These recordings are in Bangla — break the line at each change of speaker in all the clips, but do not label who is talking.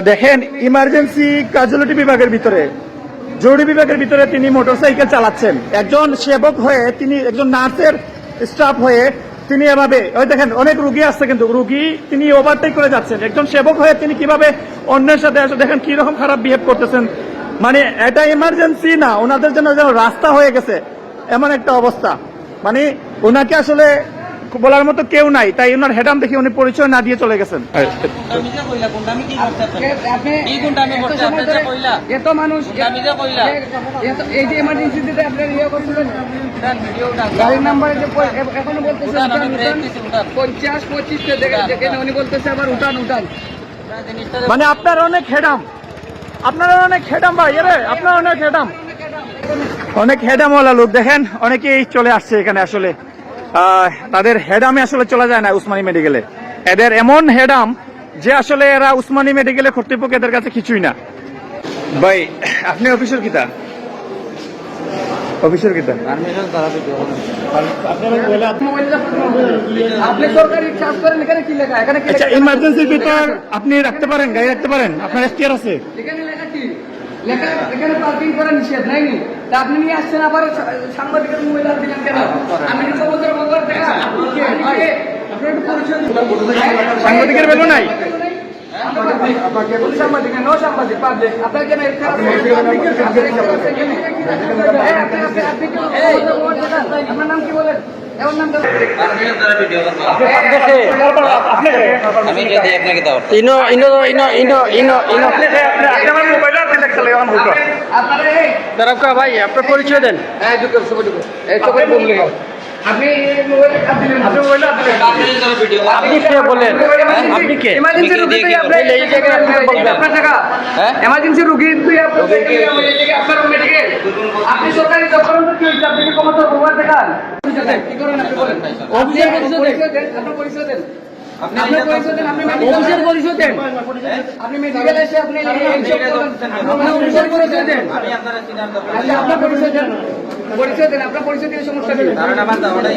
দেখেন ইমার্জেন্সি কাজুয়ালিটি বিভাগের ভিতরে, জরুরি বিভাগের ভিতরে তিনি মোটরসাইকেল চালাচ্ছেন। একজন সেবক হয়ে, তিনি একজন নার্সের স্টাফ হয়ে তিনি এভাবে, ওই দেখেন, অনেক রুগী আসছে কিন্তু, রুগী তিনি ওভারটেক করে যাচ্ছেন। একজন সেবক হয়ে তিনি কীভাবে অন্যের সাথে আসলে দেখেন, কি রকম খারাপ বিহেভ করতেছেন। মানে এটা ইমার্জেন্সি না, ওনাদের জন্য যেন রাস্তা হয়ে গেছে, এমন একটা অবস্থা। মানে ওনাকে আসলে বলার মতো কেউ নাই তাই ওনার হেডাম দেখে উনি পরিচয় না দিয়ে চলে গেছেন।
এত মানুষ এই যে এমার্জেন্সিতে আপনার ইয়ে করছিলেন? গাড়ির নাম্বার যে এখনও বলতেছে। পঞ্চাশ পঁচিশ যেখানে উনি বলতেছে আবার উঠান উঠান।
মানে আপনার অনেক হেডাম আপনার অনেক হেডাম ভাই এরে আপনার অনেক হেডাম অনেক হেডামওয়ালা লোক দেখেন অনেকেই চলে আসছে এখানে আসলে। তাদের হেডামে আসলে চলে যায় না উসমানী মেডিকেলে এদের এমন হেডাম যে আসলে এরা উসমানী মেডিকেলে কর্তৃপক্ষ এদের কাছে কিছুই না। ভাই আপনি অফিসের কিতা অফিসের কিতা
আপনি
আচ্ছা রাখতে পারেন গাড়ি রাখতে পারেন আপনার এখতিয়ার আছে।
এখানে লেখা এখানে পার্কিং করা নিষেধ তা আপনি নিয়ে আসছেন আবার সাংবাদিকের মোবাইল আর দিলেন কেন আমি সমুদ্র বন্দর
সাংবাদিকের বেলু নাই।
আপনার নাম কি বলেন
আমি যদি আপনাকে দাও
ইনো ইনো ইনো ইনো ইনো ইনো
আপনারা এই
দাঁড়াও ভাই আপনার পরিচয় দেন।
আপনি
কে বলেন? আপনি কে?
এমার্জেন্সি রুগী
আপনি
হ্যাঁ?
আপনি সরকারি দেখান? কি করেন? বলেন পরিচয় দেন। আপনার পরিচয় দেন। আপনার পরিচয় দেন আপনি অফিসের পরিচয় দেন। আপনি মেডিকেল এসে আপনি এই সব করেন। আপনার অফিসের পরিচয় দেন।
আমি আপনারা চিনার দরকার
আপনার পরিচয় দেন। পরিচয় দেন আপনার পরিচয় দিয়ে সমস্যা কি
কারণ আমার দাওয়াটাই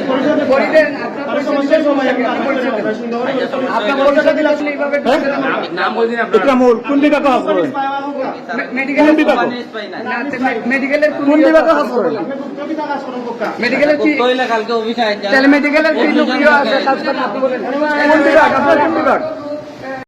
করে দেন আপনার পরিচয় সমস্যা কি আপনি পরিচয় দেন। আপনার পরিচয় দিলে আপনি এইভাবে করছেন না।
নাম বলছি না
ইকরামুল কোন বিভাগে কাজ করেন
মেডিকেলের মেডিকেলের কোন
কোন কাজ করেন
মেডিকেলের কি
কইলা কালকে অফিসে আইছা
তাহলে মেডিকেলের কি আছে? কাজ করেন আপনি বলেন।
বিভাগ আপনার কোন বিভাগ?